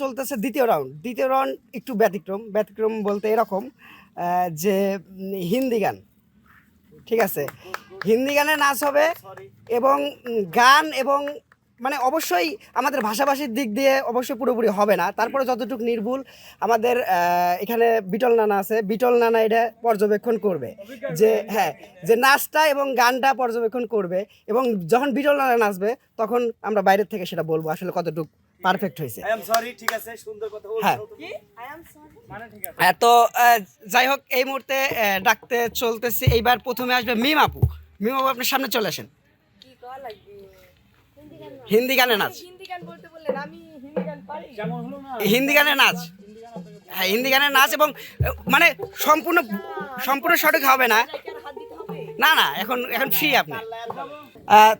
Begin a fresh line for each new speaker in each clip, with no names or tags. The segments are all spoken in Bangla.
চলতেছে দ্বিতীয় রাউন্ড দ্বিতীয় রাউন্ড একটু ব্যতিক্রম। ব্যতিক্রম বলতে এরকম যে হিন্দি গান। ঠিক আছে? হিন্দি গানে নাচ হবে এবং গান এবং মানে অবশ্যই আমাদের ভাষাভাষীর দিক দিয়ে অবশ্যই পুরোপুরি হবে না। তারপরে যতটুকু নির্ভুল আমাদের এখানে বিটল নানা আছে। বিটল নানা এটা পর্যবেক্ষণ করবে যে হ্যাঁ যে নাচটা এবং গানটা পর্যবেক্ষণ করবে এবং যখন বিটল নানা নাচবে, তখন আমরা বাইরের থেকে সেটা বলব আসলে কতটুকু পারফেক্ট হয়েছে।
আই এম সরি ঠিক আছে সুন্দর কথা
হ্যাঁ।
বলছো তুমি মানে ঠিক আছে।
হ্যাঁ, তো যাই হোক এই মুহূর্তে ডাকতে চলতেছি। এইবার প্রথমে আসবে মিম আপু। মিম আপু আপনার সামনে চলে আসেন।
কি করা লাগবে? হিন্দি গান না।
হিন্দি গানে নাচ।
হিন্দি গান বলতে বললেন আমি হিন্দি গান পারি।
যেমন হলো না।
হিন্দি গানে নাচ। হ্যাঁ হিন্দি গানের নাচ এবং মানে সম্পূর্ণ সম্পূর্ণ সঠিক হবে না। না না এখন এখন ফ্রি আপনি।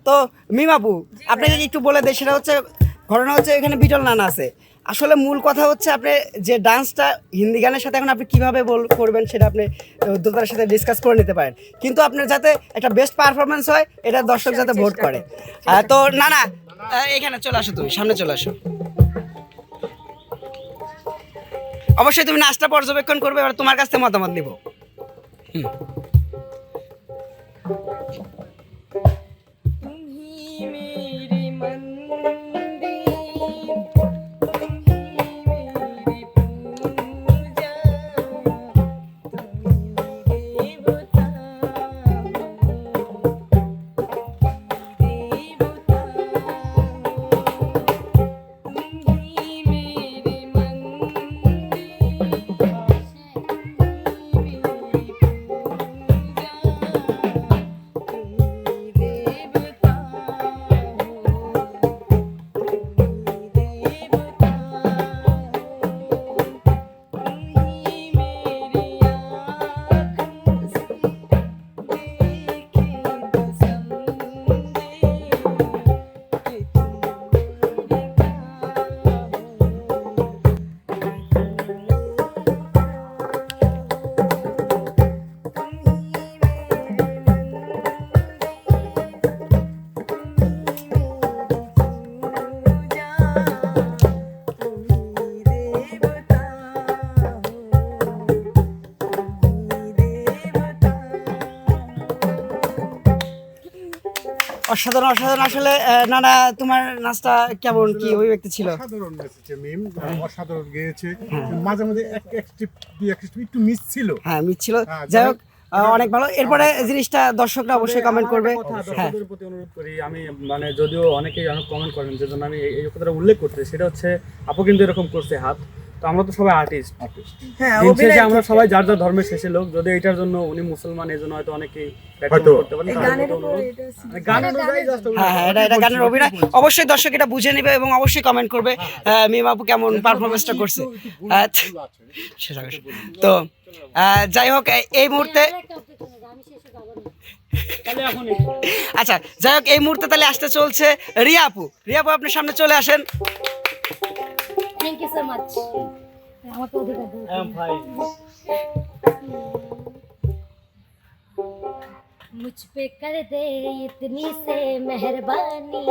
তো মিমাপু আপনাকে একটু বলে দেয় সেটা হচ্ছে ঘটনা হচ্ছে এখানে বিটল নান আছে। আসলে মূল কথা হচ্ছে আপনি যে ডান্সটা হিন্দি গানের সাথে এখন আপনি কীভাবে বল করবেন সেটা আপনি উদ্যোক্তার সাথে ডিসকাস করে নিতে পারেন। কিন্তু আপনার যাতে একটা বেস্ট পারফরমেন্স হয়, এটা দর্শক যাতে ভোট করে। তো না না এখানে চলে আসো তুমি, সামনে চলে আসো। অবশ্যই তুমি নাচটা পর্যবেক্ষণ করবে, এবার তোমার কাছ থেকে মতামত নিব।
হুম।
অসাধারণ অসাধারণ। আসলে নানা তোমার নাচটা কেমন? কি অভিব্যক্তি ছিল?
অসাধারণ মেসেছে মিম। অসাধারণ গেয়েছে মাঝে মাঝে এক এক স্টেপ দুই এক স্টেপ একটু মিস ছিল।
হ্যাঁ মিট ছিল।
হ্যাঁ,
যাই হোক অনেক ভালো। এরপরে জিনিসটা দর্শকরা অবশ্যই কমেন্ট করবে। হ্যাঁ।
দর্শকদের প্রতি অনুরোধ করি আমি মানে যদিও অনেকেই অনেক কমেন্ট করেন যে জন্য আমি এই এই কথাটা উল্লেখ করতে সেটা হচ্ছে আপু কিন্তু এরকম করছে হাত। তো আমরা তো সবাই আর্টিস্ট
হ্যাঁ
দিন শেষে আমরা সবাই যার যার ধর্মের শেষে লোক যদি এটার জন্য উনি মুসলমান এই জন্য হয়তো অনেকেই ব্যক্তিগত করতে পারেন
গানের উপর এটা
গান অনুযায়ী just
হ্যাঁ হ্যাঁ এটা এটা গানের অভিনয়। অবশ্যই দর্শক এটা বুঝে নেবে এবং অবশ্যই কমেন্ট করবে। আহ, মিম আপু কেমন পারফরমেন্সটা করছে। তো যাই হোক এই- এই মুহূর্তে আচ্ছা যাই হোক এই মুহূর্তে তাহলে আসতে চলছে রিয়া আপু। রিয়া আপু আপনার সামনে চলে আসেন।
থ্যাংক ইউ সো মাচ আমাকে অধিকার দিন
আই এম ফাইন
मुझ पे कर दे इतनी से मेहरबानी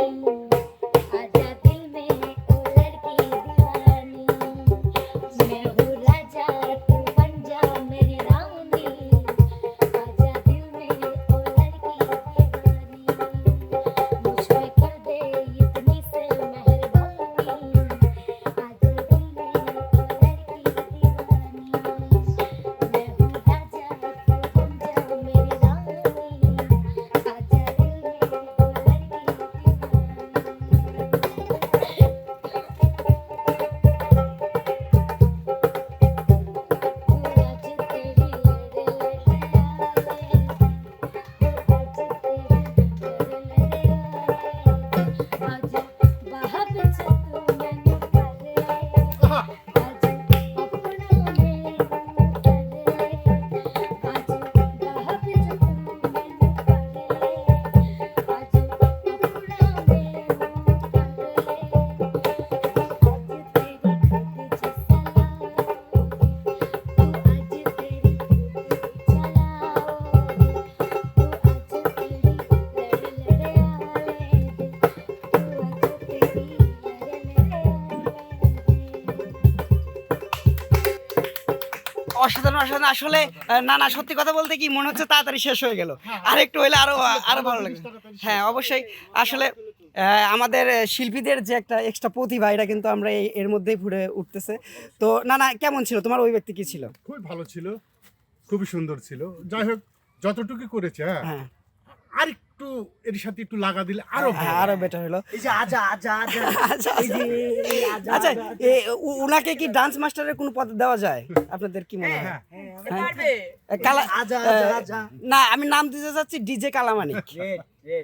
আসলে না না সত্যি কথা বলতে কি মনে হচ্ছে তাড়াতাড়ি শেষ হয়ে গেল। আর একটু হলে আরও আরও ভালো লাগে। হ্যাঁ অবশ্যই আসলে আহ, আমাদের শিল্পীদের যে একটা এক্সট্রা প্রতিভা এটা কিন্তু আমরা এর মধ্যেই ফুটে উঠতেছে। তো না না কেমন ছিল? তোমার ওই ব্যক্তি কি ছিল?
খুব ভালো ছিল খুবই সুন্দর ছিল। যাই হোক যতটুকু করেছে হ্যাঁ।
হ্যাঁ।
আর একটু এর সাথে একটু লাগা দিলে আরও
হ্যাঁ, আরও বেটার হলো।
এই যে আজা আজা আজা
আচ্ছা উনাকে কি ডান্স মাস্টারের কোনো পদ দেওয়া যায়? আপনাদের কি মনে হয়?
হ্যাঁ
কালা
আজা আজা আজা।
না আমি নাম দিতে চাচ্ছি ডিজে কালামানিক।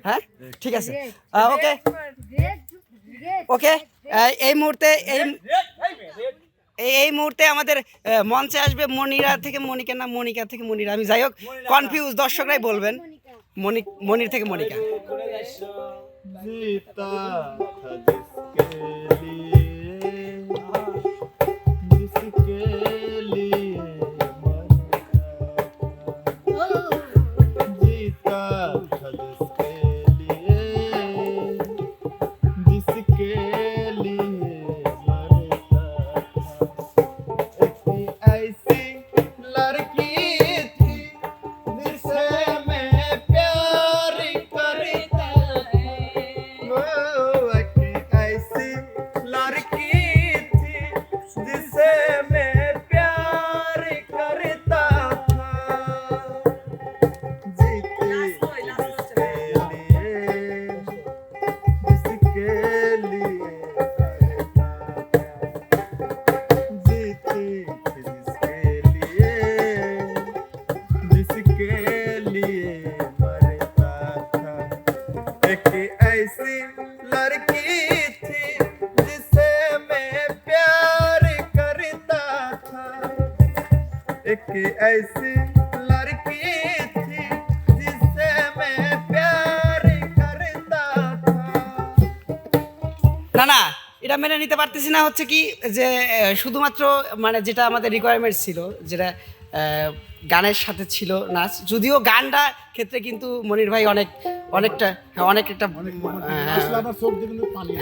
হ্যাঁ? ঠিক আছে। ওকে। ওকে এই মুহূর্তে এই এই এই মুহূর্তে আমাদের মঞ্চে আসবে মনিরা থেকে মনিকা না মনিকা থেকে মনিরা। আমি যাই হোক কনফিউজ দর্শকরাই বলবেন। মনি মনির থেকে মনিকা মেনে নিতে পারতেছি না হচ্ছে কি যে আহ, শুধুমাত্র মানে যেটা আমাদের রিকোয়ারমেন্ট ছিল যেটা গানের সাথে ছিল নাচ যদিও গানটা ক্ষেত্রে কিন্তু মনির ভাই অনেক অনেকটা হ্যাঁ, অনেক একটা হ্যাঁ,
এসে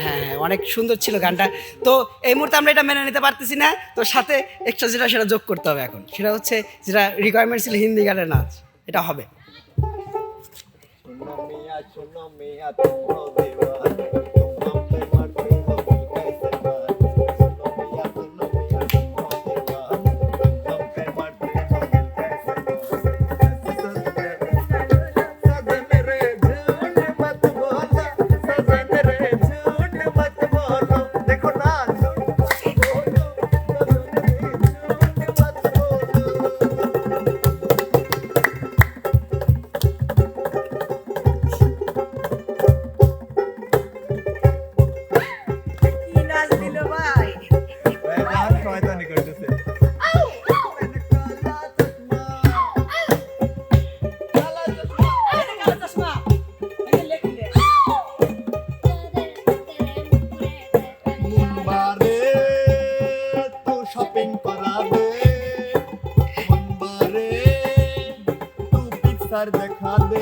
হ্যাঁ অনেক সুন্দর ছিল গানটা। তো এই মুহূর্তে আমরা এটা মেনে নিতে পারতেছি না তো সাথে এক্সট্রা যেটা সেটা যোগ করতে হবে এখন। সেটা হচ্ছে যেটা রিকোয়ারমেন্ট ছিল হিন্দি গানের নাচ এটা হবে।
सर दिखा दे।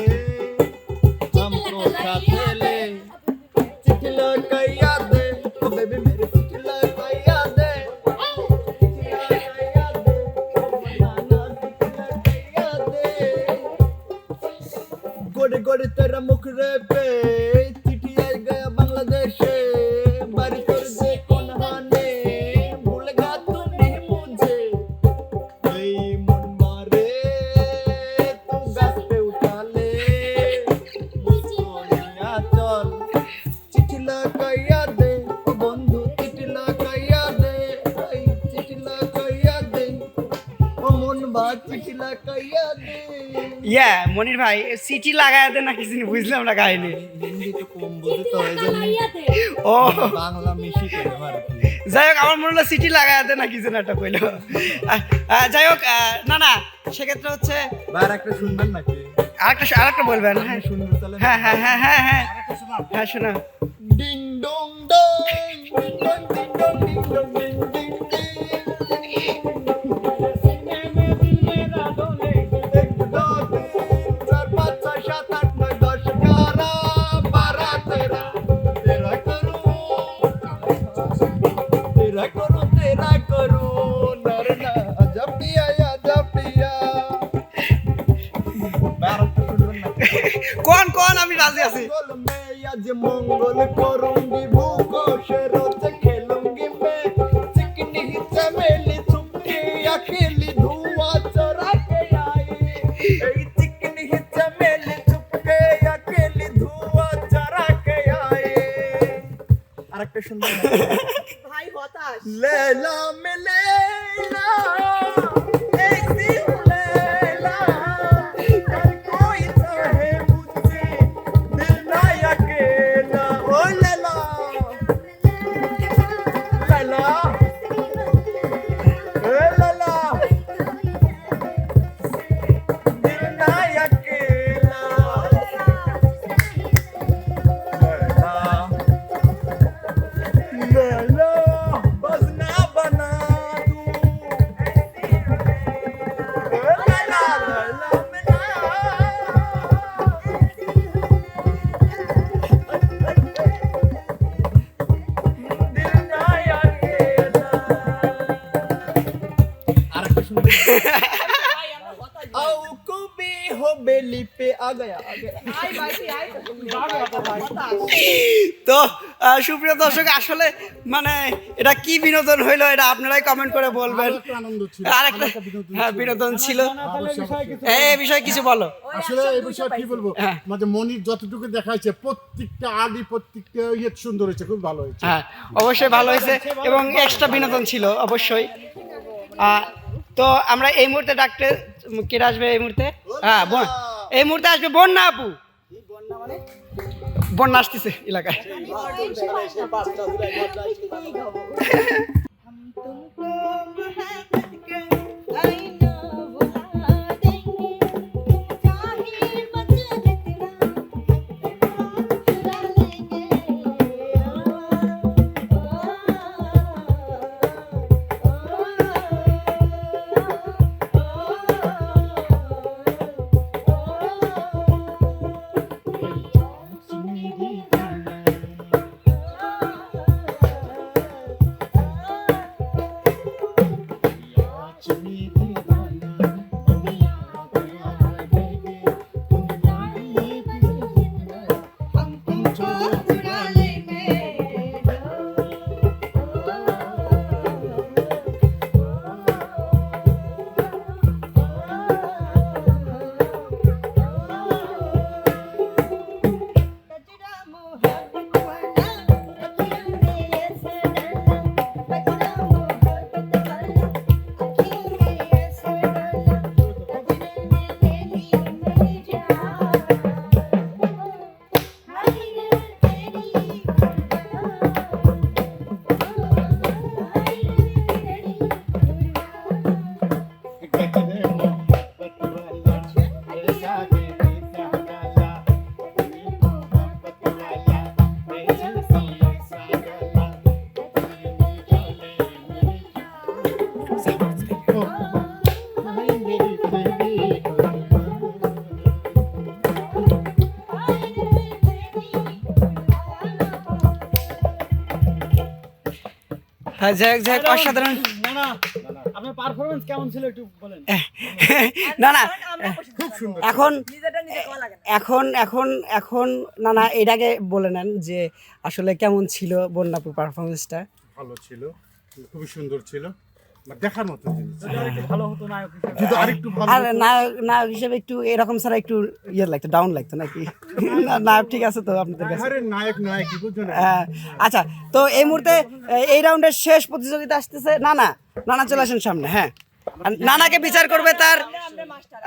हम तो खाते
ইয়া মনির ভাই সিটি লাগায় দেন না কিছু বুঝলাম না কাহিনি
কম বুঝি তো
ও
বাংলা মিশি আর
যাই হোক আমার মনে হলো সিটি লাগায় দেন না কিছু না একটা কইলো যাই হোক না না সেক্ষেত্রে হচ্ছে
বাইরে একটা শুনবেন নাকি
আরেকটা আরেকটা বলবেন হ্যাঁ
শুনবে তাহলে
হ্যাঁ হ্যাঁ হ্যাঁ হ্যাঁ হ্যাঁ হ্যাঁ শোনা ding dong dong ding dong ding dong ding dong গানটা শুনবেন
ভাই হতাশ। লেলা মেলে
তো সুপ্রিয় দর্শক আসলে মানে এটা কি বিনোদন হইল এটা আপনারাই কমেন্ট করে বলবেন।
আরও একটা
হ্যাঁ বিনোদন ছিল।
অবশ্যই, অবশ্যই।
এই বিষয়ে কিছু বলো।
আসলে এই বিষয়ে কি বলব?
হ্যাঁ।
মানে মনির যতটুকু দেখাইছে প্রত্যেকটা আদি প্রত্যেকটা ইয়ে সুন্দর হয়েছে খুব ভালো হয়েছে।
হ্যাঁ অবশ্যই ভালো হয়েছে এবং এক্সট্রা বিনোদন ছিল অবশ্যই। আহ, তো আমরা এই মুহূর্তে ডাকতে কে আসবে এই মুহূর্তে? হ্যাঁ বোন। এই মুহূর্তে আসবে বন্যা আপু। বন্যা আসতেছে এলাকায়। হ্যাঁ অসাধারণ।
না না আপনার পারফরমেন্স কেমন ছিল একটু বলেন।
না না এখন
নিজেটা নিজে করা লাগে না।
এখন এখন এখন না না এটাকে বলে নেন যে আসলে কেমন ছিল বন্যাপুর পারফরমেন্সটা
ভালো ছিল খুবই সুন্দর ছিল। দেখার মতো জিনিস।
আরেকটু ভালো হতো নায়ক হিসেবে।
যদি আরেকটু ভালো
আর নায়ক নায়ক হিসেবে একটু এরকম ছাড়া একটু ইয়ে লাগতো ডাউন লাগতো নাকি? নায়ক ঠিক আছে তো আপনাদের কাছে।
নায়ক নায়ক কি বুঝছ না?
হ্যাঁ, আচ্ছা তো এই মুহূর্তে এই রাউন্ডের শেষ প্রতিযোগিতা আসতেছে না না নানা চলে আসেন সামনে হ্যাঁ। নানাকে বিচার করবে তার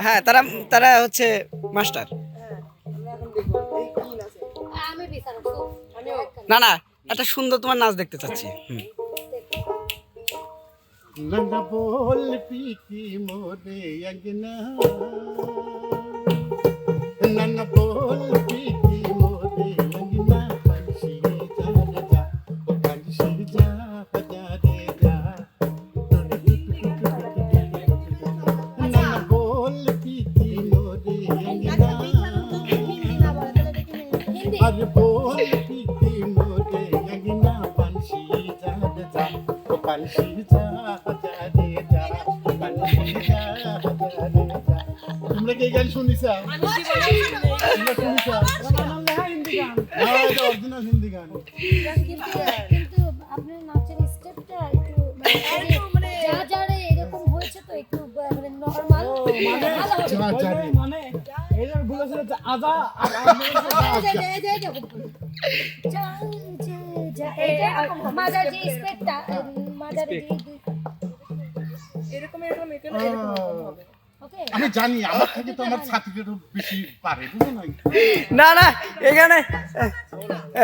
হ্যাঁ তারা তারা হচ্ছে মাস্টার না না একটা সুন্দর তোমার নাচ দেখতে চাচ্ছি। হুম।
লঙ্গা বল পিতি মোরে অগনা নন্না বল পিতি মোরে অগনা হংসি যা রাজা ও হংসি যা রাজা রে যা নন্না বল পিতি মোরে অগনা আর বল পিতি মোরে অগনা হংসি যা রাজা ও হংসি যা শুনিছা?
কিন্তু আপনার নাচের স্টেপটা একটু মানে এরকম হয়েছে তো একটু মানে নর্মাল
যা
স্টেপটা মাজার
এরকম এরকম এরকম এরকম হবে।
আমি জানি আমার থেকে তো আমার ছাত্রীরও বেশি পারে না
না এখানে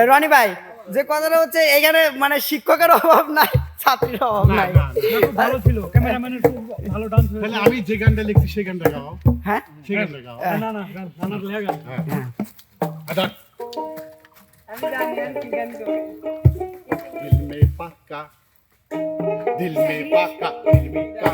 রনি ভাই যে কথাটা হচ্ছে এখানে মানে শিক্ষকের অভাব নাই ছাত্রীর অভাব নাই।
ভালো ছিল ক্যামেরাম্যানের খুব ভালো ডান্স
তাহলে আমি যে গানটা লিখছি সেই গানটা গাও।
হ্যাঁ?
সেই গানটা গাও।
হ্যাঁ, না না গান গানার লেখা
গান হ্যাঁ।
আমি গান গান কি গান
গাও দিল মে
পাকা দিল মে পাকা দিল মে পাকা।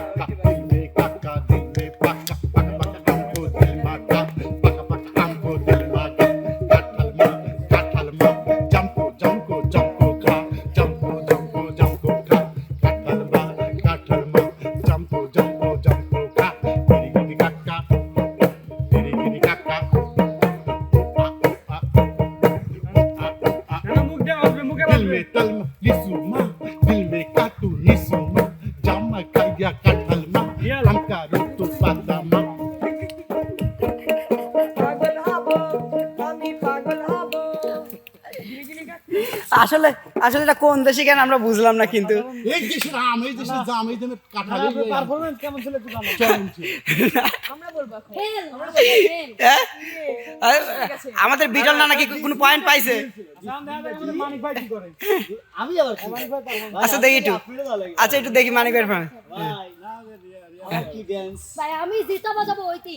আসলে আসলে এটা কোন দেশি গান আমরা বুঝলাম না কিন্তু।
এই দেশের আম এই দেশের জাম এই দেশের কাঁঠালি
পারফরম্যান্স কেমন ছিল একটু জানো?
চরম ছিল।
আমরা বলব এখন।
ফেল আমরা ফেল
হ্যাঁ? আমাদের বিটল না নাকি কোনো পয়েন্ট পাইছে?
গান দেখা যায় আমাদের মানিক ভাই কি? করে
আচ্ছা দেখি একটু। আচ্ছা একটু দেখি মানিক
ভাই আমি জিতা বাজাবো ওইটি।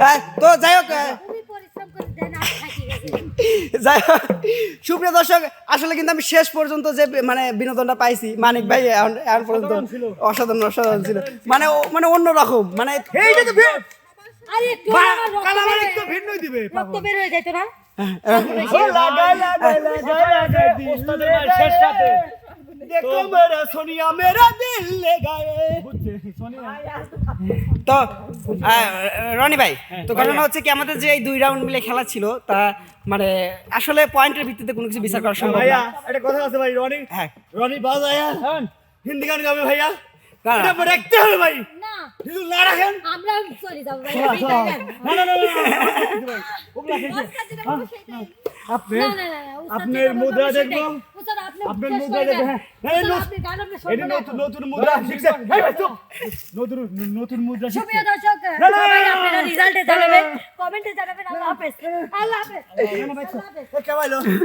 হ্যাঁ
হ্যাঁ,
সুপ্রিয় দর্শক আসলে কিন্তু আমি শেষ পর্যন্ত যে মানে বিনোদনটা পাইছি মানিক ভাই এখন পর্যন্ত অসাধারণ অসাধারণ ছিল মানে মানে অন্যরকম মানে
হয়ে-
নই দিবে
রক্ত বের হয়ে যাইতো না
তো রনি ভাই তো ঘটনা হচ্ছে কি আমাদের যে এই দুই রাউন্ড মিলে খেলা ছিল তা মানে আসলে পয়েন্টের ভিত্তিতে কোনো কিছু বিচার করা সম্ভব
ভাইয়া
না
একটা কথা আছে ভাই রনি
হ্যাঁ।
রনি বাজায়া হিন্দি গান গাবে ভাইয়া। রাখতে হবে ভাই।
না
রাখেন
আমরা চলে যাব ভাই।
না না না আপনি আপনার মুদ্রা দেখব। আপনার মুদ্রা দেখব, হ্যাঁ। এটা নতুন নতুন মুদ্রা শিখছে। নতুন নতুন মুদ্রা শিখছে
সুপ্রিয় দর্শক
না, না,
সবাই আপনারা রেজাল্টে জানাবেন কমেন্টে জানাবেন আল্লাহ হাফেজ আল্লাহ হাফেজ আল্লাহ হাফেজ
কে ভাইলো